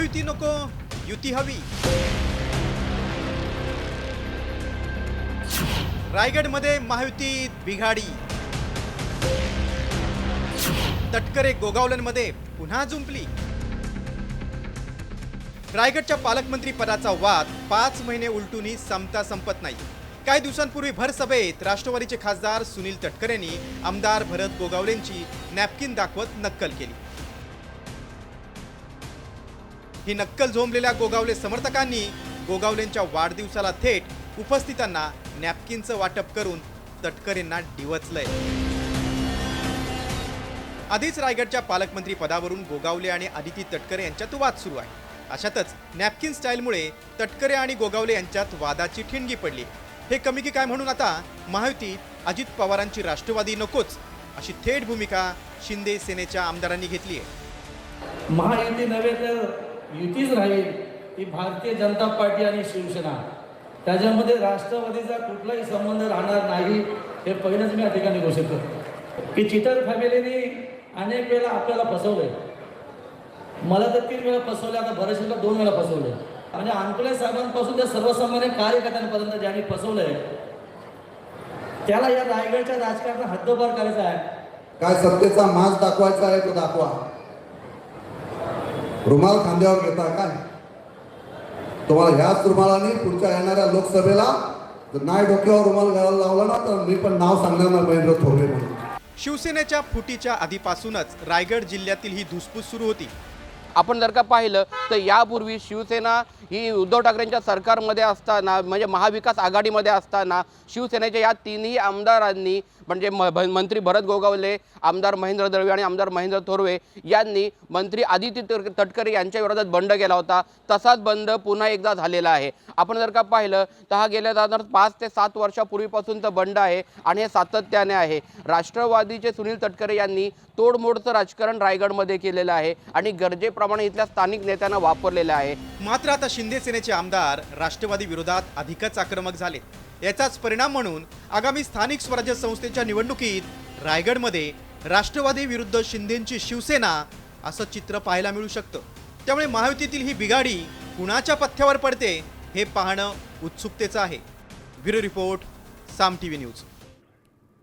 महायुती नको युती हवी. रायगडमध्ये महायुतीत बिघाडी. तटकरे गोगावलनमध्ये पुन्हा जुंपली. रायगडच्या पालकमंत्री पदाचा वाद पाच महिने उलटूनही संपता संपत नाही. काही दिवसांपूर्वी भर सभेत राष्ट्रवादीचे खासदार सुनील तटकरेंनी आमदार भरत गोगावलेंची नॅपकिन दाखवत नक्कल केली. ही नक्कल झोंबलेल्या गोगावले समर्थकांनी गोगावलेंच्या वाढदिवसाला थेट उपस्थितांना नॅपकिनचं वाटप करून तटकरेंना डिवचलंय. आधीच रायगडच्या पालकमंत्री पदावरून गोगावले आणि आदिती तटकरे यांच्यात वाद सुरू आहे. अशातच नॅपकिन स्टाईलमुळे तटकरे आणि गोगावले यांच्यात वादाची ठिणगी पडली. हे कमी की काय म्हणून आता महायुती अजित पवारांची राष्ट्रवादी नकोच अशी थेट भूमिका शिंदे सेनेच्या आमदारांनी घेतली आहे महायुती नव्हे तर युतीच राहील ही भारतीय जनता पार्टी आणि शिवसेना. त्याच्यामध्ये राष्ट्रवादीचा कुठलाही संबंध राहणार नाही हे पहिलंच मी या ठिकाणी घोषित करतो. की चितर फॅमिलीने अनेक वेळा आपल्याला फसवलंय. मला तर तीन वेळा फसवले आता बरेचशेला दोन वेळा फसवले आणि अंकले साहेबांपासून त्या सर्वसामान्य कार्यकर्त्यांपर्यंत ज्यांनी फसवलंय त्याला या रायगडच्या राजकारणात हद्दपार करायचा आहे. काय सत्तेचा मास दाखवायचा आहे तो दाखवा. रुमाल खांद्यावर घेता काय तुम्हाला ह्याच रुमालाने पुढच्या येणाऱ्या लोकसभेला जर नाही डोक्यावर रुमाल घालायला लावला ना तर मी पण नाव सांगणार ना महेंद्र थोरवे म्हणून. शिवसेनेच्या फुटीच्या आधीपासूनच रायगड जिल्ह्यातील ही धुसफूस सुरू होती. आपण जर का पाहिलं तर यापूर्वी शिवसेना ही उद्धव ठाकरेंच्या सरकारमध्ये असताना म्हणजे महाविकास आघाडीमध्ये असताना शिवसेनेच्या या तिन्ही आमदारांनी म्हणजे म भ- मंत्री भरत गोगावले आमदार महेंद्र दळवे आणि आमदार महेंद्र थोरवे यांनी मंत्री आदित्य तट- तटकरे यांच्या विरोधात बंड केला होता. तसाच बंद पुन्हा एकदा झालेला आहे. आपण जर का पाहिलं तर हा गेल्या साधारण पाच ते सात वर्षापूर्वीपासूनचा बंड आहे आणि हे सातत्याने आहे. राष्ट्रवादीचे सुनील तटकरे यांनी तोडमोडचं राजकारण रायगडमध्ये केलेलं आहे आणि गरजेप्रमाणे इथल्या स्थानिक नेत्यांना वापरलेलं आहे. मात्र आता शिंदे सेनेचे आमदार राष्ट्रवादी विरोधात अधिकच आक्रमक झाले. याचाच परिणाम म्हणून आगामी स्थानिक स्वराज्य संस्थेच्या निवडणुकीत रायगडमध्ये राष्ट्रवादी विरुद्ध शिंदेंची शिवसेना असं चित्र पाहायला मिळू शकतं. त्यामुळे महायुतीतील ही बिघाडी कुणाच्या पथ्यावर पडते हे पाहणं उत्सुकतेचं आहे. ब्युरो रिपोर्ट साम टी व्ही न्यूज.